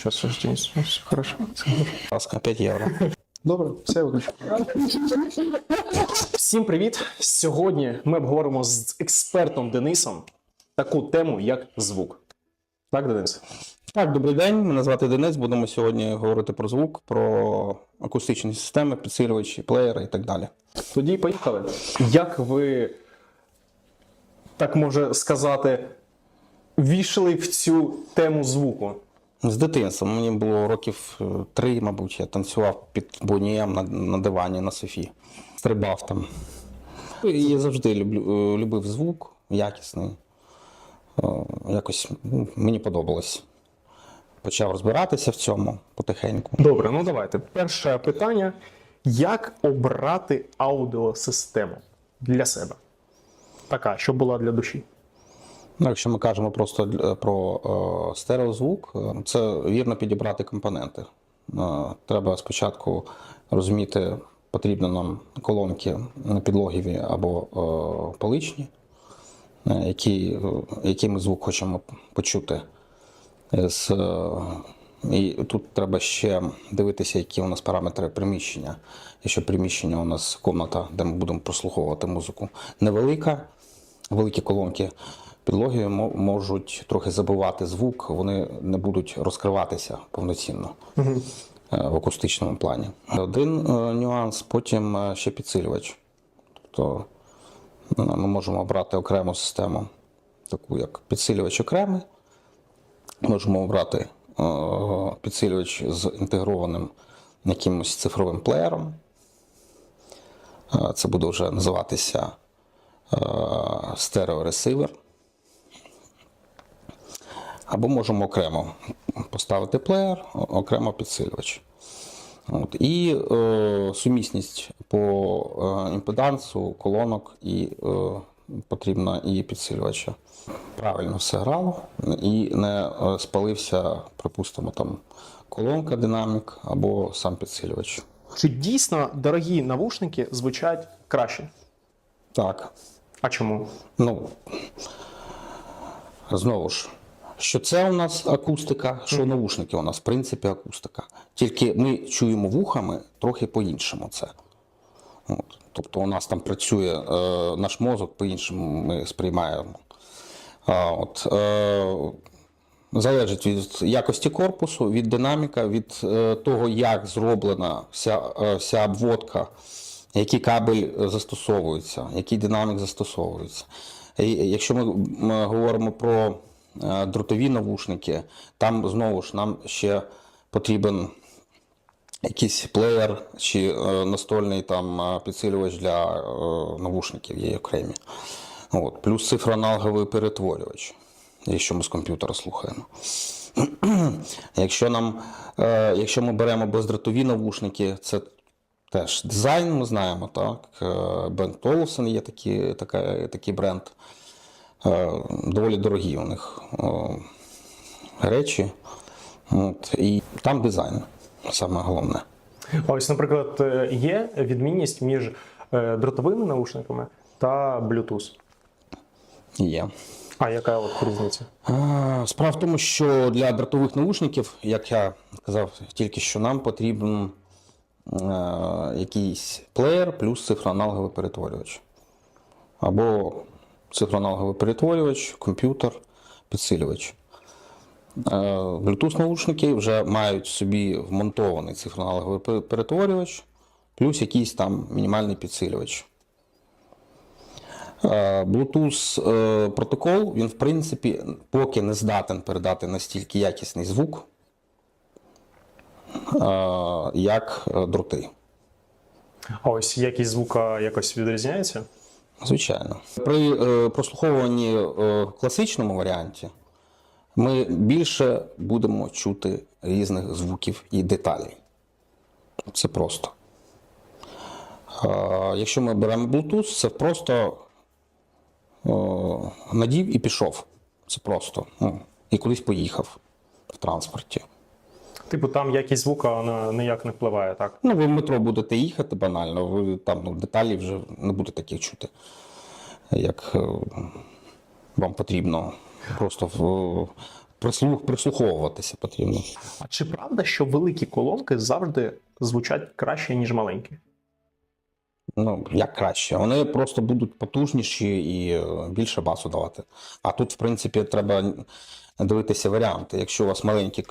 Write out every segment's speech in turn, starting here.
Сейчас, подожди, все хорошо. все хорошо. Ласка, 5 євро. Добре, все виключу. Всім привіт! Сьогодні ми обговоримо з експертом Денисом таку тему, як звук. Так, Денис? Так, добрий день. Мене звати Денис. Будемо сьогодні говорити про звук, про акустичні системи, підсилювачі, плеєри і так далі. Тоді поїхали. Як ви, так може сказати, війшли в цю тему звуку? З дитинства мені було років е, три, мабуть, я танцював під бонієм на, на дивані на Софі. Стрибав там. І я завжди люблю, е, любив звук, якісний. Е, Якось ну, мені подобалось. Почав розбиратися в цьому потихеньку. Добре, ну давайте. Перше питання: як обрати аудіосистему для себе? Така, щоб була для душі. Ну, якщо ми кажемо просто про е, стереозвук, е, це вірно підібрати компоненти. Е, треба спочатку розуміти, потрібно нам колонки підлогові або поличні, які, який ми звук хочемо почути. З, і тут треба ще дивитися, які у нас параметри приміщення. Якщо приміщення у нас комната, де ми будемо прослуховувати музику, невелика, великі колонки підлоги можуть трохи забивати звук, вони не будуть розкриватися повноцінно е, в акустичному плані. Один е, нюанс, потім е, ще підсилювач. Тобто е, ми можемо обрати окрему систему, таку як підсилювач окремий. Можемо обрати підсилювач з інтегрованим якимось цифровим плеєром. Це буде вже називатися стереоресивер. Або можемо окремо поставити плеєр, окремо підсилювач. От. І е, сумісність по е, імпедансу, колонок і е, потрібно і підсилювача. Правильно все грало і не е, спалився, припустимо, там колонка, динамік або сам підсилювач. Чи дійсно дорогі навушники звучать краще? Так. А чому? Ну, знову ж, що це у нас акустика, що наушники у нас, в принципі, акустика. Тільки ми чуємо вухами трохи по-іншому це. От. Тобто у нас там працює е, наш мозок, по-іншому ми сприймаємо. А, от, е, залежить від якості корпусу, від динаміка, від е, того, як зроблена вся, е, вся обводка, який кабель застосовується, який динамік застосовується. І Якщо ми говоримо про дротові навушники, там знову ж нам ще потрібен якийсь плеєр чи е, настольний там е, підсилювач для е, навушників є окремі. От. Плюс цифроаналоговий перетворювач, якщо ми з комп'ютера слухаємо. якщо, нам, е, якщо ми беремо бездротові навушники, це теж дизайн, ми знаємо, так. Е, Бенд Olufsen є такі, така, такий бренд. Е, доволі дорогі у них е, речі. От. І там дизайн, саме головне. А Ось, наприклад, е, є відмінність між дротовими наушниками та Bluetooth. Є. А яка от різниця? Справа в тому, що для дротових наушників, як я казав тільки що, нам потрібен якийсь плеєр плюс цифроаналоговий перетворювач. Або цифроаналоговий перетворювач, комп'ютер, підсилювач. Е, Bluetooth наушники вже мають собі вмонтований цифроаналоговий перетворювач, плюс якийсь там мінімальний підсилювач. Е, Bluetooth е, протокол, він в принципі поки не здатен передати настільки якісний звук, як дроти. А ось якість звука якось відрізняється? Звичайно. При е, прослуховуванні е, в класичному варіанті ми більше будемо чути різних звуків і деталей. Це просто. Е, якщо ми беремо Bluetooth, це просто е, надів і пішов. Це просто. Ну, і кудись поїхав в транспорті. Типу, там якість звука вона ніяк не впливає, так? Ну, ви в метро будете їхати банально, ви там ну, деталі вже не будете таких чути, як е, вам потрібно. Просто в прислух, прислуховуватися потрібно. А чи правда, що великі колонки завжди звучать краще, ніж маленькі? Ну, як краще. Вони просто будуть потужніші і е, більше басу давати. А тут, в принципі, треба дивитися варіанти. Якщо у вас маленькі,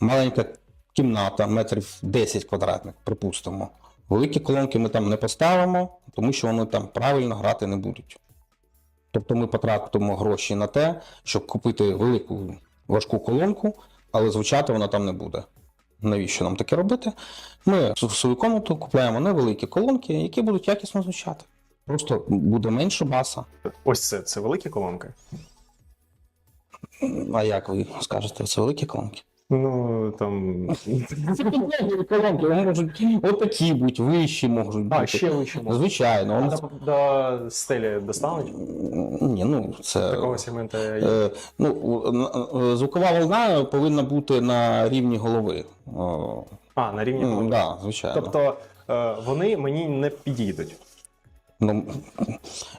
маленька кімната, метрів 10 квадратних, припустимо. Великі колонки ми там не поставимо, тому що вони там правильно грати не будуть. Тобто ми потратимо гроші на те, щоб купити велику важку колонку, але звучати вона там не буде. Навіщо нам таке робити? Ми в свою комнату купуємо невеликі колонки, які будуть якісно звучати. Просто буде менше баса. Ось це, це великі колонки. А як ви скажете, це великі колонки? Ну там. Це підлогові колонки, вони можуть отакі бути, вищі можуть бути. А, ще вище можна. Звичайно, А вони... до, до стелі достануть? Ні, ну це. Такого сегмента є. Е, ну, у- на- е, звукова волна повинна бути на рівні голови. О, А, на рівні ну, голови. да, звичайно. Тобто е, вони мені не підійдуть. Ну,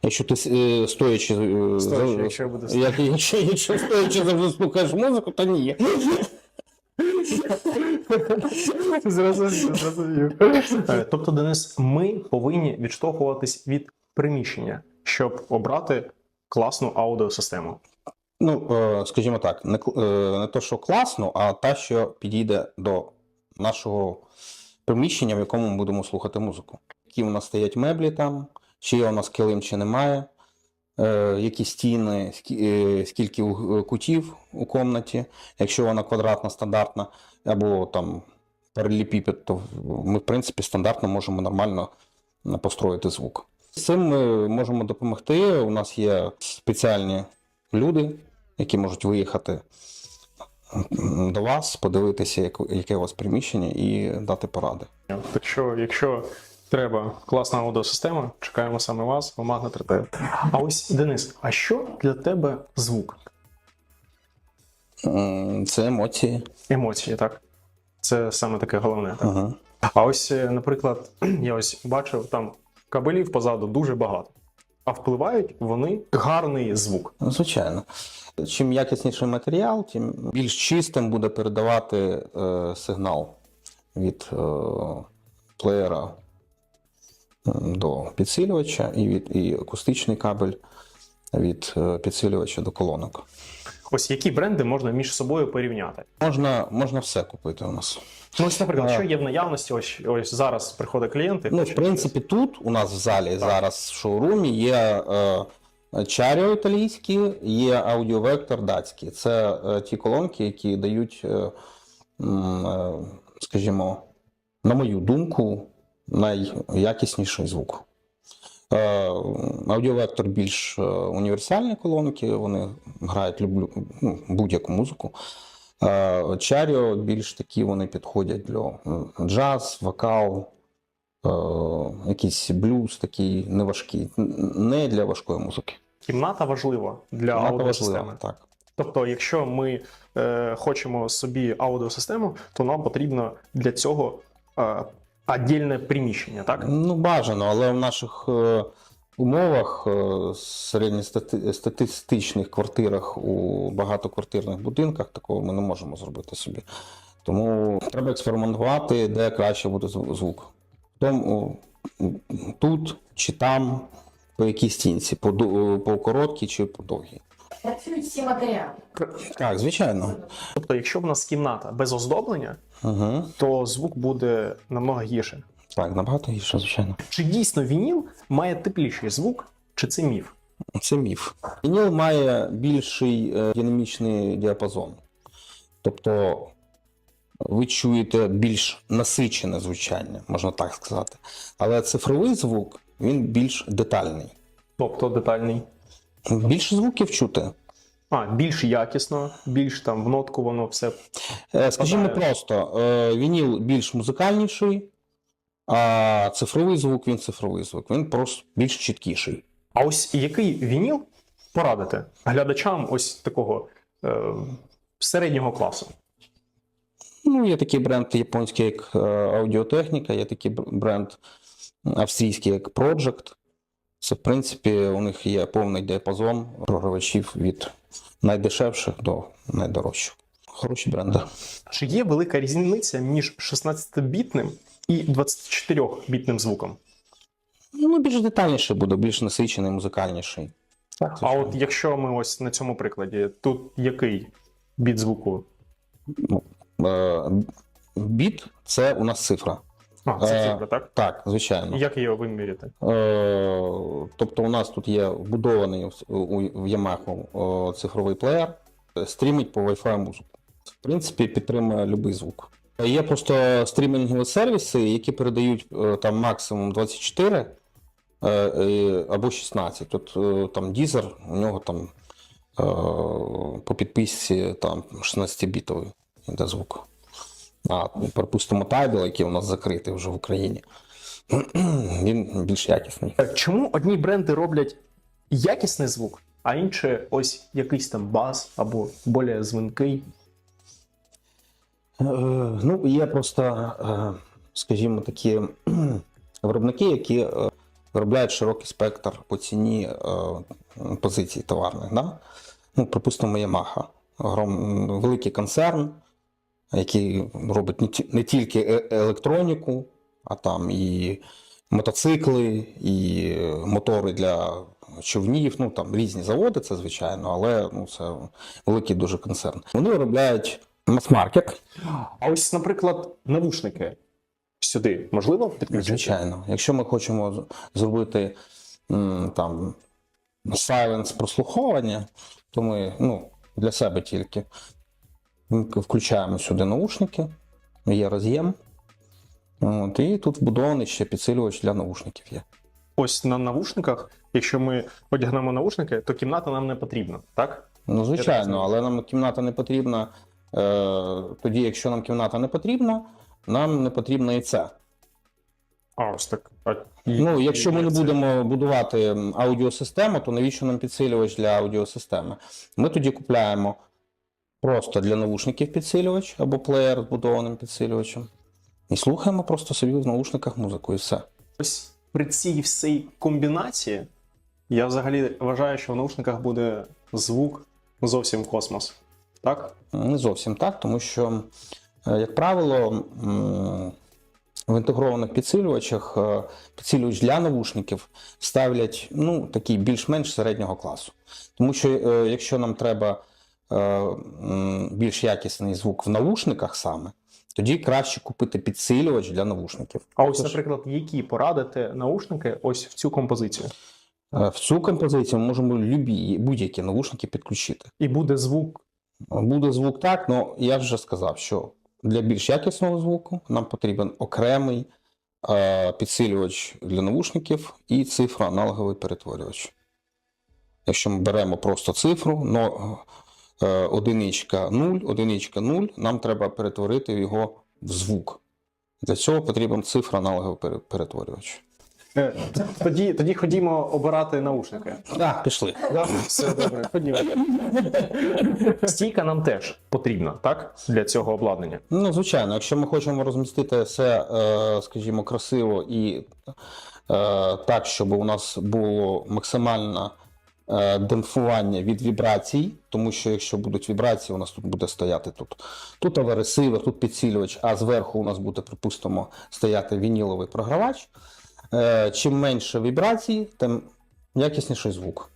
якщо ти е, стоячи, е, Стоячи, за- якщо я буду як, якщо, якщо стоячи завжди слухаєш музику, то ні. Зрозумів, зрозумів. Е, Тобто, Денис, ми повинні відштовхуватись від приміщення, щоб обрати класну аудіосистему. Ну, е, скажімо так, не, е, не то, що класно, а та, що підійде до нашого приміщення, в якому ми будемо слухати музику. Які у нас стоять меблі там, чи є у нас килим, чи немає, які стіни, е, скільки кутів у комнаті, якщо вона квадратна, стандартна, або там паралелепіпед, то ми, в принципі, стандартно можемо нормально е, построїти звук. З цим ми можемо допомогти. У нас є спеціальні люди, які можуть виїхати до вас, подивитися, як- яке у вас приміщення, і дати поради. Так що, якщо треба класна аудіосистема, чекаємо саме вас у Магна 3T. А ось Денис, а що для тебе звук? Це емоції. Емоції, так? Це саме таке головне. Так? Ага. А ось, е, наприклад, я ось бачив там кабелів позаду дуже багато. А впливають вони гарний звук. Ну, Звичайно. Чим якісніший матеріал, тим більш чистим буде передавати е, сигнал від е, плеєра до підсилювача, і, від, і акустичний кабель від е, підсилювача до колонок. Ось які бренди можна між собою порівняти? Можна, можна все купити у нас. Ну, ось, наприклад, А. що є в наявності, ось, ось зараз приходить клієнт. і Ну, в принципі, тут у нас в залі зараз в шоурумі є е, Чаріо італійські, є аудіовектор датський. Це е, ті колонки, які дають, е, е, скажімо, на мою думку, найякісніший звук. Е, Аудіовектор більш е, універсальні колонки, вони грають люблю, ну, будь-яку музику. Е, Чаріо більш такі вони підходять для джаз, вокал, якийсь блюз такий неважкий, не для важкої музики. Кімната важлива для аудіосистеми. так. Тобто, якщо ми е, хочемо собі аудіосистему, то нам потрібно для цього е, отдільне приміщення, так? Ну, бажано, але в наших е, умовах е, середньостатистичних квартирах у багатоквартирних будинках такого ми не можемо зробити собі. Тому треба експериментувати, де краще буде звук. Тому тут чи там, по якій стінці, по, по короткій чи по довгій. Працюють всі матеріали. Так, звичайно. Тобто, якщо в нас кімната без оздоблення, Угу. то звук буде намного гірше. Так, набагато гірше, звичайно. Чи дійсно вініл має тепліший звук, чи це міф? Це міф. Вініл має більший е, динамічний діапазон. Тобто ви чуєте більш насичене звучання, можна так сказати. Але цифровий звук він більш детальний. Тобто детальний. Більше звуків чути. А, більш якісно, більш там в нотку воно все. Е, Скажімо Впадає. просто, е, вініл більш музикальніший, а цифровий звук він цифровий звук, він просто більш чіткіший. А ось який вініл порадити глядачам ось такого е, середнього класу? Ну, є такий бренд японський, як Аудіотехніка, є такий бренд австрійський, як Project. Це, в принципі, у них є повний діапазон програвачів від найдешевших до найдорожчих. Хороші бренди. Чи є велика різниця між 16-бітним і 24-бітним звуком? Ну, більш детальніше буде, більш насичений, музикальніший. Так, А от якщо ми ось на цьому прикладі, тут який біт звуку? Е, біт це у нас цифра. А, це Е, цифра, так? Так, звичайно. Як її виміряти? Е, Тобто у нас тут є вбудований в- Yamaha цифровий плеєр, е, стрімить по Wi-Fi музику. В принципі, підтримує будь-який звук. Є просто стрімінгові сервіси, які передають е, там максимум 24 е, е, або 16. Тут е, там Deezer, у нього там е, по підписці там 16-бітовий йде звук. А, припустимо, Tidal, який у нас закритий вже в Україні. Він більш якісний. Е, Чому одні бренди роблять якісний звук, а інші ось якийсь там бас або більш звинкий? Е, Ну, є просто, е, скажімо, такі виробники, які е, виробляють широкий спектр по ціні е, позицій товарних. Да? Ну, припустимо, Yamaha. Великий концерн, який робить не тільки е- електроніку, а там і мотоцикли, і е, мотори для човнів. Ну там різні заводи, це звичайно, але ну, це великий дуже концерн. Вони виробляють мас-маркет, А ось, наприклад, навушники сюди можливо підключити? Звичайно, якщо ми хочемо зробити там сайленс прослуховування, то ми ну, для себе тільки включаємо сюди наушники, є роз'єм. От, і тут вбудований ще підсилювач для наушників є. Ось на навушниках, якщо ми одягнемо навушники, то кімната нам не потрібна, так? Ну, звичайно, але нам кімната не потрібна. Е, тоді, якщо нам кімната не потрібна, нам не потрібно і це. А, ось так. А, Ну, якщо ми не це- будемо будувати аудіосистему, то навіщо нам підсилювач для аудіосистеми? Ми тоді купляємо просто для навушників підсилювач або плеєр з будованим підсилювачем. І слухаємо просто собі в наушниках музику і все. Ось при цій всій комбінації я взагалі вважаю, що в наушниках буде звук зовсім космос. Так? Не зовсім так, тому що, е, як правило, в інтегрованих підсилювачах е, підсилювач для навушників ставлять ну, такий більш-менш середнього класу. Тому що е, якщо нам треба більш якісний звук в навушниках саме, тоді краще купити підсилювач для навушників. А ось, наприклад, які порадити наушники ось в цю композицію? е, в цю композицію ми можемо любі, будь-які навушники підключити. І буде звук. Буде звук так, але я вже сказав, що для більш якісного звуку нам потрібен окремий е, підсилювач для навушників і цифроаналоговий перетворювач. Якщо ми беремо просто цифру, но е, одиничка 0, одиничка 0, нам треба перетворити його в звук. Для цього потрібен цифроаналоговий пере- перетворювач. Е, Тоді, тоді ходімо обирати наушники. Так, пішли. Да, все добре, ходімо. Стійка нам теж потрібна, так? Для цього обладнання. Ну, звичайно, якщо ми хочемо розмістити все, е, скажімо, красиво і е, так, щоб у нас було максимальне е, демпфування від вібрацій, тому що якщо будуть вібрації, у нас тут буде стояти тут. Тут ресивер, тут підсилювач, а зверху у нас буде, припустимо, стояти вініловий програвач. Е, Чим менше вібрацій, тим якісніший звук.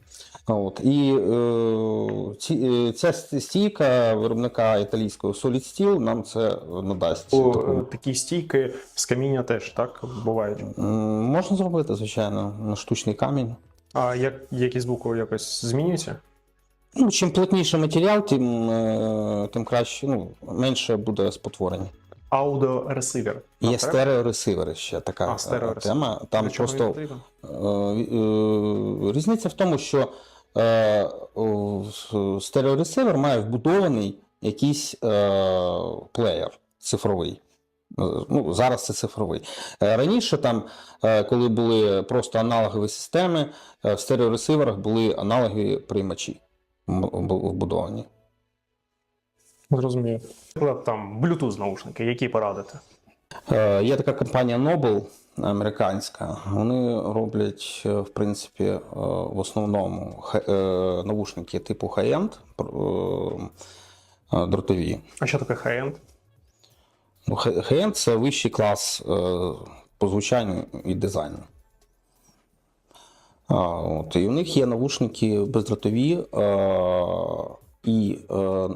От. І е, ці, е, ця стійка виробника італійського Solid Steel нам це надасть. О, таку- е, такі стійки з каміння теж так бувають. Можна зробити, звичайно, на штучний камінь. А як якість звуку якось змінюється? Ну, чим плотніший матеріал, тим, е, тим краще, ну, менше буде спотворення. Аудіоресивер. Є треба? стереоресивери ще така А, е, стереоресивер. тема. Там Для просто? Е, Різниця в тому, що стереоресивер має вбудований якийсь плеєр цифровий. Ну, зараз це цифровий. Е, Раніше, там, е, коли були просто аналогові системи, е, в стереоресиверах були аналогові приймачі вбудовані. Зрозумію. Наприклад, там Bluetooth наушники, які порадити? Є така компанія Noble американська. Вони роблять, в принципі, в основному е, типу high-end, дротові. А що таке хай-енд? Ну, це вищий клас е, по звучанню і дизайну. От, і у них є навушники бездротові е, і е,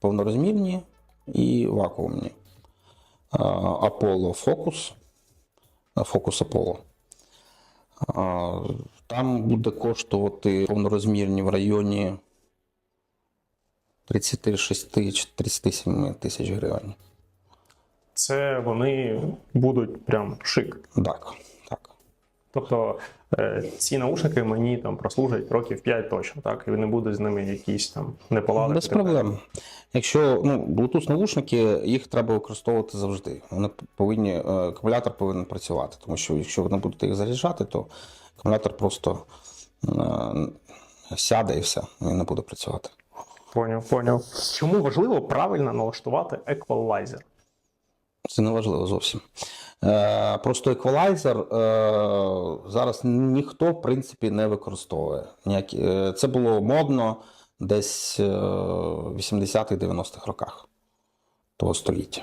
повнорозмірні, і вакуумні. Apollo Focus. Focus Apollo. Там буде коштувати повнорозмірні в районі 36 чи 37 тисяч гривень. Це вони будуть прям шик. Так, так. Тобто е, ці наушники мені там прослужать років 5 точно, так? І не буде з ними якісь там неполадки. Без проблем. Якщо ну, Bluetooth навушники, їх треба використовувати завжди. Вони повинні, е, акумулятор повинен працювати, тому що якщо ви не будете їх заряджати, то акумулятор просто е, сяде і все, він не буде працювати. Поняв, поняв. Чому важливо правильно налаштувати еквалайзер? Це не важливо зовсім. Е, просто еквалайзер е, зараз ніхто, в принципі, не використовує. Ніякі, е, це було модно десь е, в 80-х, 90-х роках того століття.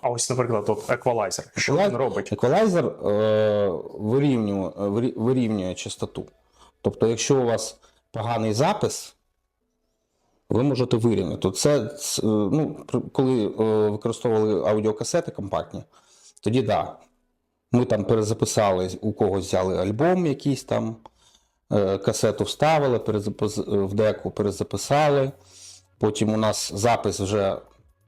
А ось, наприклад, от еквалайзер. Що Еквалай- він робить? Еквалайзер е, вирівнює, вирі- вирівнює частоту. Тобто, якщо у вас поганий запис, ви можете вирівняти. Це, е, ну, коли е, використовували аудіокасети компактні, тоді. Да, ми там перезаписали, у когось взяли альбом якийсь там, е, касету вставили, в деку перезаписали. Потім у нас запис вже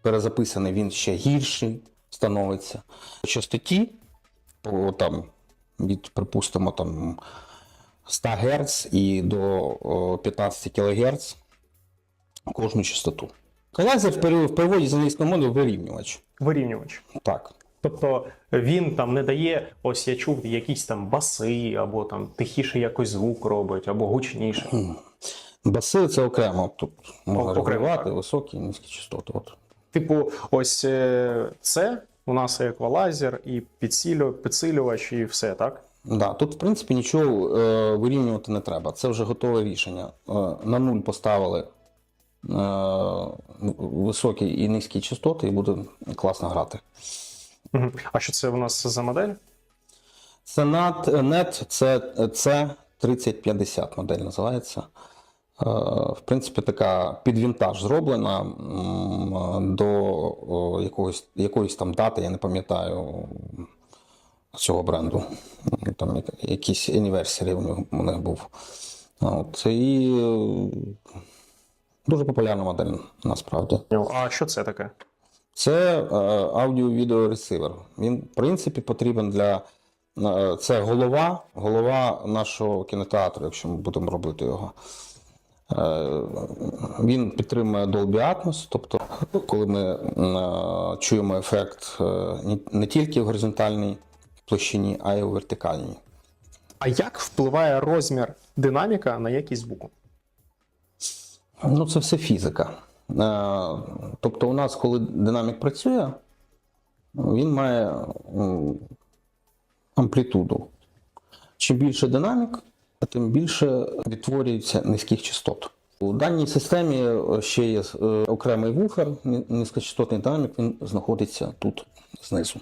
перезаписаний, він ще гірший становиться. Частоті, по, там, від, припустимо, там, 100 Гц і до 15 кГц кожну частоту. Еквалайзер в переводі з англійської мови вирівнювач. Вирівнювач. Так. Тобто він там не дає, ось я чув, якісь там баси, або там тихіше якось звук робить, або гучніше. Баси це окремо. Тут можна регулювати високі і низькі частоти. От. Типу, ось е, це у нас еквалайзер, і підсилювач, і все, так? Да, тут, в принципі, нічого е, вирівнювати не треба. Це вже готове рішення. Е, на нуль поставили високі і низькі частоти, і буде класно грати. А що це у нас за модель? Це NAT, NET, це це 3050 модель називається. Е, В принципі, така під вінтаж зроблена до якогось, якоїсь там дати, я не пам'ятаю цього бренду. Там як- якийсь anniversary у них, був. От, і е, дуже популярна модель насправді. А що це таке? Це е, аудіо-відеоресивер. Він, в принципі, потрібен для. е, Це голова, голова нашого кінотеатру, якщо ми будемо робити його. Е, Він підтримує Dolby Atmos, тобто, коли ми е, чуємо ефект е, не- не тільки в горизонтальній площині, а й у вертикальній. А як впливає розмір динаміка на якість звуку? Ну, це все фізика. Е, Тобто, у нас, коли динамік працює, він має амплітуду. Чим більше динамік, тим більше відтворюється низьких частот. У даній системі ще є е, окремий вуфер, низькочастотний динамік, він знаходиться тут знизу.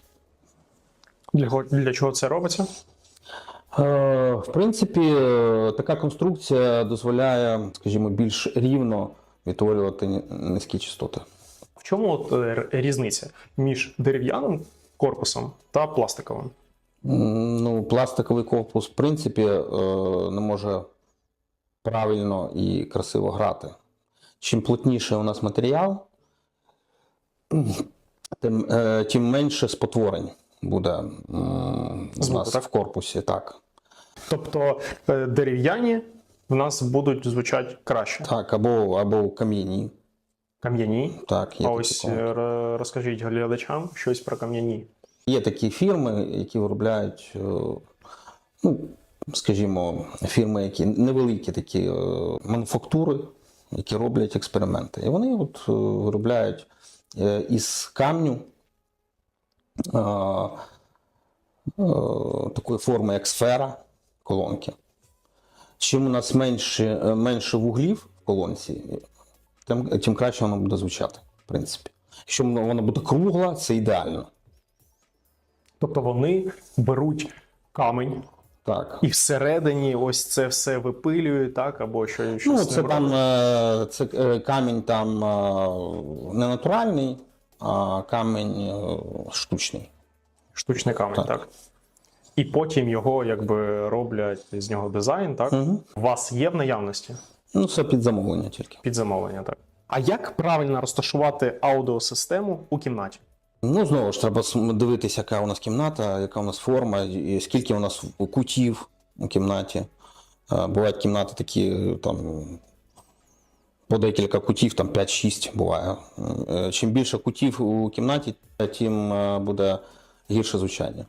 Для, для чого це робиться? Е, В принципі, е, така конструкція дозволяє, скажімо, більш рівно відтворювати низькі частоти. В чому от, е, різниця між дерев'яним корпусом та пластиковим? Ну, пластиковий корпус, в принципі, не може правильно і красиво грати. Чим плотніше у нас матеріал, тим, тим менше спотворень буде Звуку, нас так? в корпусі. Так. Тобто е, дерев'яні в нас будуть звучати краще. так, або, або кам'яні. Кам'яні. Так, є А ось комнати. е, розкажіть глядачам щось про кам'яні. Є такі фірми, які виробляють, е, ну, скажімо, фірми, які невеликі такі мануфактури, які роблять експерименти. І вони от виробляють із камню такої форми, як сфера колонки. Чим у нас менше, е, менше вуглів в колонці, тим, тим краще воно буде звучати, в принципі. Якщо воно буде кругла, це ідеально. Тобто вони беруть камень Так. і всередині ось це все випилюють, так, або що, щось Ну, це там е, це е, камінь там е, не натуральний, камінь е, штучний. штучний камень, так. Так. І потім його якби роблять з нього дизайн, так? Мгм. У вас є в наявності Ну, це під замовлення тільки. під замовлення, так. А як правильно розташувати аудіосистему у кімнаті? Ну, знову ж треба дивитися, яка у нас кімната, яка у нас форма, і скільки у нас кутів у кімнаті. Е, Бувають кімнати такі там. По декілька кутів, там 5-6 буває. Е, Чим більше кутів у кімнаті, тим е, буде гірше звучання.